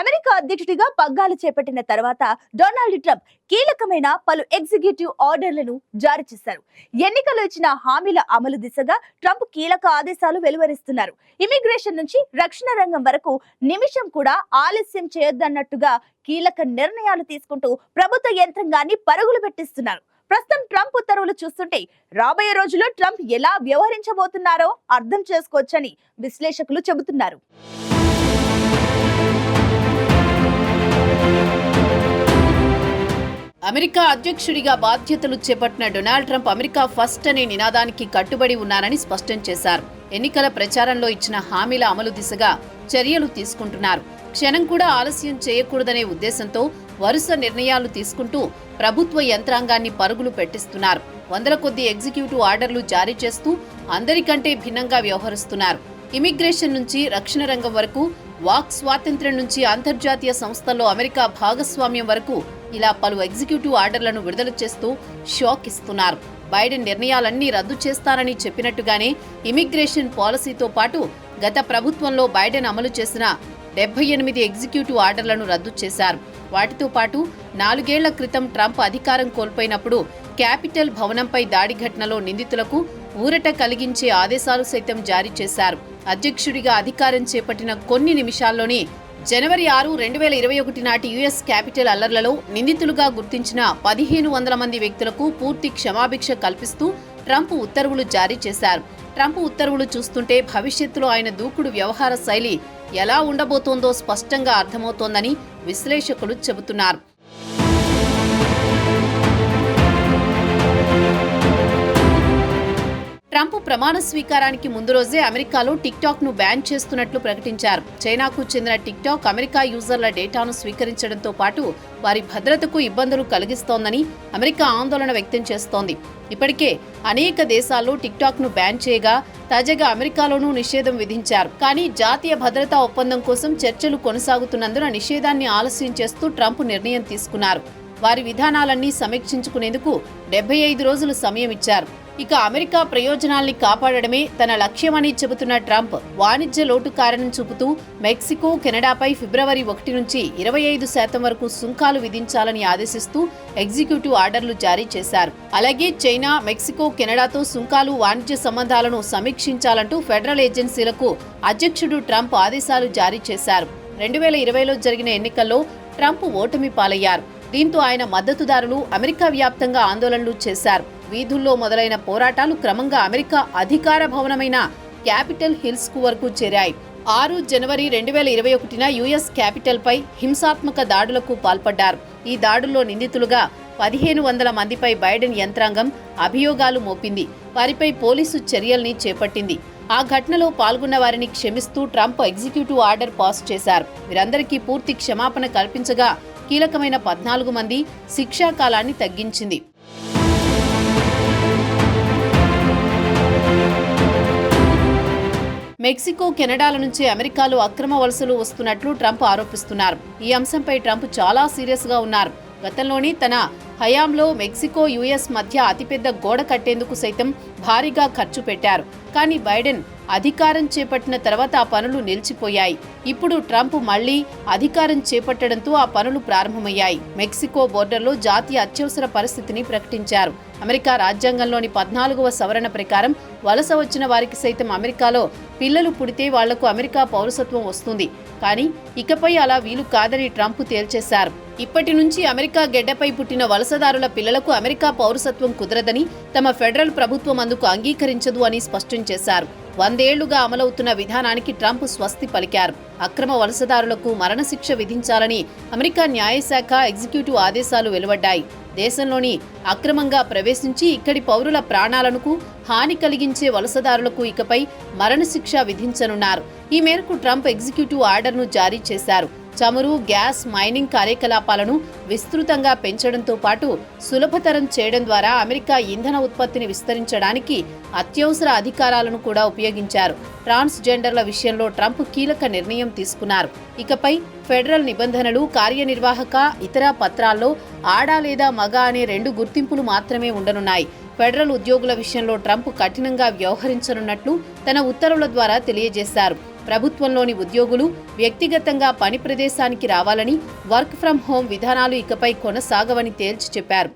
America అధ్యక్షుడిగా పగ్గాలు చేపట్టిన తర్వాత డొనాల్డ్ ట్రంప్ కీలకమైన పలు ఎగ్జిక్యూటివ్ ఆర్డర్లను జారీ చేశారు. ఎన్నికలు ఇచ్చిన హామీల అమలు దిశగా ట్రంప్ కీలక ఆదేశాలు వెలువరిస్తున్నారు. ఇమిగ్రేషన్ నుంచి రక్షణ రంగం వరకు నిమిషం కూడా ఆలస్యం చేయొద్దన్నట్టుగా కీలక నిర్ణయాలు తీసుకుంటూ ప్రభుత్వ యంత్రాంగాన్ని పరుగులు పెట్టిస్తున్నారు. ప్రస్తుతం ట్రంప్ ఉత్తర్వులు చూస్తుంటే రాబోయే రోజుల్లో ట్రంప్ ఎలా వ్యవహరించబోతున్నారో అర్థం చేసుకోవచ్చని విశ్లేషకులు చెబుతున్నారు. అమెరికా అధ్యక్షుడిగా బాధ్యతలు చేపట్టిన డొనాల్డ్ ట్రంప్ అమెరికా ఫస్ట్ అనే నినాదానికి కట్టుబడి ఉన్నారని స్పష్టం చేశారు. ఎన్నికల ప్రచారంలో ఇచ్చిన హామీల అమలు దిశగా చర్యలు తీసుకుంటున్నారు. క్షణం కూడా ఆలస్యం చేయకూడదనే ఉద్దేశంతో వరుస నిర్ణయాలు తీసుకుంటూ ప్రభుత్వ యంత్రాంగాన్ని పరుగులు పెట్టిస్తున్నారు. వందల కొద్ది ఎగ్జిక్యూటివ్ ఆర్డర్లు జారీ చేస్తూ అందరికంటే భిన్నంగా వ్యవహరిస్తున్నారు. ఇమిగ్రేషన్ నుంచి రక్షణ రంగం వరకు వాక్ స్వాతంత్ర్యం నుంచి అంతర్జాతీయ సంస్థల్లో అమెరికా భాగస్వామ్యం వరకు ఇలా పలు ఎగ్జిక్యూటివ్ ఆర్డర్లను విడుదల చేస్తూ షాక్ ఇస్తున్నారు. బైడెన్ నిర్ణయాలన్నీ రద్దు చేస్తారని చెప్పినట్టుగానే ఇమిగ్రేషన్ పాలసీతో పాటు గత ప్రభుత్వంలో బైడెన్ అమలు చేసిన డెబ్బై ఎనిమిది ఎగ్జిక్యూటివ్ ఆర్డర్లను రద్దు చేశారు. వాటితో పాటు నాలుగేళ్ళ క్రితం ట్రంప్ అధికారం కోల్పోయినప్పుడు క్యాపిటల్ భవనంపై దాడి ఘటనలో నిందితులకు ఊరట కలిగించే ఆదేశాలు సైతం జారీ చేశారు. అధ్యక్షుడిగా అధికారం చేపట్టిన కొన్ని నిమిషాల్లోనే జనవరి ఆరు రెండు వేల ఇరవై ఒకటి నాటి యుఎస్ క్యాపిటల్ అల్లర్లలో నిందితులుగా గుర్తించిన పదిహేను వందల మంది వ్యక్తులకు పూర్తి క్షమాభిక్ష కల్పిస్తూ ట్రంప్ ఉత్తర్వులు జారీ చేశారు. ట్రంప్ ఉత్తర్వులు చూస్తుంటే భవిష్యత్తులో ఆయన దూకుడు వ్యవహార శైలి ఎలా ఉండబోతోందో స్పష్టంగా అర్థమవుతోందని విశ్లేషకులు చెబుతున్నారు. ట్రంప్ ప్రమాణ స్వీకారానికి ముందు రోజే అమెరికాలో టిక్ టాక్ను బ్యాన్ చేస్తున్నట్లు ప్రకటించారు. చైనాకు చెందిన టిక్ టాక్ అమెరికా యూజర్ల డేటాను స్వీకరించడంతో పాటు వారి భద్రతకు ఇబ్బందులు కలిగిస్తోందని అమెరికా ఆందోళన వ్యక్తం చేస్తోంది. ఇప్పటికే అనేక దేశాల్లో టిక్ టాక్ను బ్యాన్ చేయగా తాజాగా అమెరికాలోనూ నిషేధం విధించారు. కానీ జాతీయ భద్రతా ఒప్పందం కోసం చర్చలు కొనసాగుతున్నందున నిషేధాన్ని ఆలస్యం చేస్తూ ట్రంప్ నిర్ణయం తీసుకున్నారు. వారి విధానాలన్నీ సమీక్షించుకునేందుకు డెబ్బై ఐదు రోజులు సమయం ఇచ్చారు. ఇక అమెరికా ప్రయోజనాల్ని కాపాడడమే తన లక్ష్యమని చెబుతున్న ట్రంప్ వాణిజ్య లోటు కారణం చూపుతూ మెక్సికో కెనడాపై ఫిబ్రవరి ఒకటి నుంచి ఇరవై ఐదు శాతం వరకు సుంకాలు విధించాలని ఆదేశిస్తూ ఎగ్జిక్యూటివ్ ఆర్డర్లు జారీ చేశారు. అలాగే చైనా మెక్సికో కెనడాతో సుంకాలు వాణిజ్య సంబంధాలను సమీక్షించాలంటూ ఫెడరల్ ఏజెన్సీలకు అధ్యక్షుడు ట్రంప్ ఆదేశాలు జారీ చేశారు. రెండు వేల ఇరవైలో జరిగిన ఎన్నికల్లో ట్రంప్ ఓటమి పాలయ్యారు. దీంతో ఆయన మద్దతుదారులు అమెరికా వ్యాప్తంగా ఆందోళనలు చేశారు. వీధుల్లో మొదలైన పోరాటాలు క్రమంగా అమెరికా అధికార భవనమైన క్యాపిటల్ హిల్స్కు వరకు చేరాయి. ఆరు జనవరి రెండు వేల ఇరవై ఒకటిన యుఎస్ క్యాపిటల్పై హింసాత్మక దాడులకు పాల్పడ్డారు. ఈ దాడుల్లో నిందితులుగా పదిహేను వందల మందిపై బైడెన్ యంత్రాంగం అభియోగాలు మోపింది. వారిపై పోలీసు చర్యల్ని చేపట్టింది. ఆ ఘటనలో పాల్గొన్న వారిని క్షమిస్తూ ట్రంప్ ఎగ్జిక్యూటివ్ ఆర్డర్ పాస్ చేశారు. వీరందరికీ పూర్తి క్షమాపణ కల్పించగా కీలకమైన పద్నాలుగు మంది శిక్షా కాలాన్ని తగ్గించింది. మెక్సికో కెనడాల నుంచి అమెరికాలో అక్రమ వలసలు వస్తున్నట్లు ట్రంప్ ఆరోపిస్తున్నారు. ఈ అంశంపై ట్రంప్ చాలా సీరియస్గా ఉన్నారు. గతంలోని తన హయాంలో మెక్సికో యుఎస్ మధ్య అతిపెద్ద గోడ కట్టేందుకు సైతం భారీగా ఖర్చు పెట్టారు. కానీ బైడెన్ అధికారం చేపట్టిన తర్వాత ఆ పనులు నిలిచిపోయాయి. ఇప్పుడు ట్రంప్ మళ్ళీ అధికారం చేపట్టడంతో ఆ పనులు ప్రారంభమయ్యాయి. మెక్సికో బోర్డర్లో జాతీయ అత్యవసర పరిస్థితిని ప్రకటించారు. అమెరికా రాజ్యాంగంలోని పద్నాలుగవ సవరణ ప్రకారం వలస వచ్చిన వారికి సైతం అమెరికాలో పిల్లలు పుడితే వాళ్ళకు అమెరికా పౌరసత్వం వస్తుంది. కానీ ఇకపై అలా వీలు కాదని ట్రంప్ తేల్చేశారు. ఇప్పటి నుంచి అమెరికా గెడ్డపై పుట్టిన వలసదారుల పిల్లలకు అమెరికా పౌరసత్వం కుదరదని తమ ఫెడరల్ ప్రభుత్వం అందుకు అంగీకరించదు అని స్పష్టం చేశారు. వందేళ్ళుగా అమలవుతున్న విధానానికి ట్రంప్ స్వస్తి పలికారు. అక్రమ వలసదారులకు మరణశిక్ష విధించాలని అమెరికా న్యాయశాఖ ఎగ్జిక్యూటివ్ ఆదేశాలు వెలువడ్డాయి. దేశంలోని అక్రమంగా ప్రవేశించి ఇక్కడి పౌరుల ప్రాణాలకు హాని కలిగించే వలసదారులకు ఇకపై మరణశిక్ష విధించనున్నారు. ఈ మేరకు ట్రంప్ ఎగ్జిక్యూటివ్ ఆర్డర్ను జారీ చేశారు. చమురు గ్యాస్ మైనింగ్ కార్యకలాపాలను విస్తృతంగా పెంచడంతో పాటు సులభతరం చేయడం ద్వారా అమెరికా ఇంధన ఉత్పత్తిని విస్తరించడానికి అత్యవసర అధికారాలను కూడా ఉపయోగించారు. ట్రాన్స్జెండర్ల విషయంలో ట్రంప్ కీలక నిర్ణయం తీసుకున్నారు. ఇకపై ఫెడరల్ నిబంధనలు కార్యనిర్వాహక ఇతర పత్రాల్లో ఆడ లేదా మగ అనే రెండు గుర్తింపులు మాత్రమే ఉండనున్నాయి. ఫెడరల్ ఉద్యోగుల విషయంలో ట్రంప్ కఠినంగా వ్యవహరించనున్నట్లు తన ఉత్తర్వుల ద్వారా తెలియజేశారు. ప్రభుత్వంలోని ఉద్యోగులు వ్యక్తిగతంగా పని ప్రదేశానికి రావాలని వర్క్ ఫ్రం హోం విధానాలు ఇకపై కొనసాగవని తేల్చి చెప్పారు.